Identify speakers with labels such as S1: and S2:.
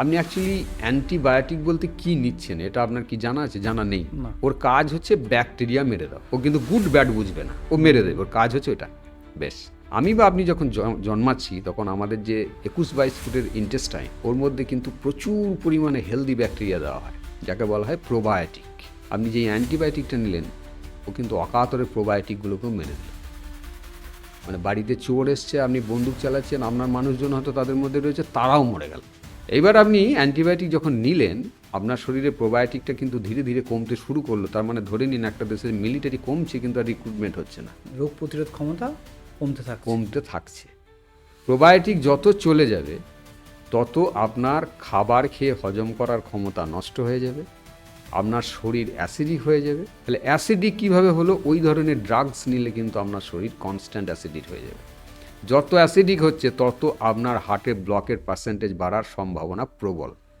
S1: আপনি actually antibiotic বলতে কি নিচ্ছেন? এটা আপনার কি জানা আছে? জানা নেই। ওর কাজ হচ্ছে ব্যাকটেরিয়া মেরে দাও ও কিন্তু গুড ব্যাড বুঝবে না। ও মেরে দেবে। ওর কাজ হচ্ছে ওটা বেশ আমি বা আপনি যখন জন্মাচ্ছি তখন আমাদের যে একুশ বাইশ ফুটের ইন্টেস্টাইন ওর মধ্যে কিন্তু প্রচুর পরিমাণে হেলদি ব্যাকটেরিয়া দেওয়া হয় যাকে বলা হয় প্রোবায়োটিক আপনি যে অ্যান্টিবায়োটিকটা নিলেন ও কিন্তু অকাতরে প্রোবায়োটিকগুলোকেও মেরে দিল। মানে বাড়িতে চোর এসছে আপনি বন্দুক চালাচ্ছেন আপনার মানুষজন হয়তো তাদের মধ্যে রয়েছে তারাও মরে গেল। এইবার আপনি অ্যান্টিবায়োটিক যখন নিলেন আপনার শরীরে প্রোবায়োটিকটা কিন্তু ধীরে ধীরে কমতে শুরু করল। তার মানে ধরে নিন একটা দেশের মিলিটারি কমছে কিন্তু আর রিক্রুটমেন্ট হচ্ছে না।
S2: রোগ প্রতিরোধ ক্ষমতা কমতে থাকে
S1: কমতে থাকছে। প্রোবায়োটিক যত চলে যাবে তত আপনার খাবার খেয়ে হজম করার ক্ষমতা নষ্ট হয়ে যাবে আপনার শরীর অ্যাসিডিক হয়ে যাবে। তাহলে অ্যাসিডিক কীভাবে হলো? ওই ধরনের ড্রাগস নিলে কিন্তু আপনার শরীর কনস্ট্যান্ট অ্যাসিডিক হয়ে যাবে। যত অ্যাসিডিক হচ্ছে তত আপনার হার্টে ব্লকের পার্সেন্টেজ বাড়ার সম্ভাবনা প্রবল।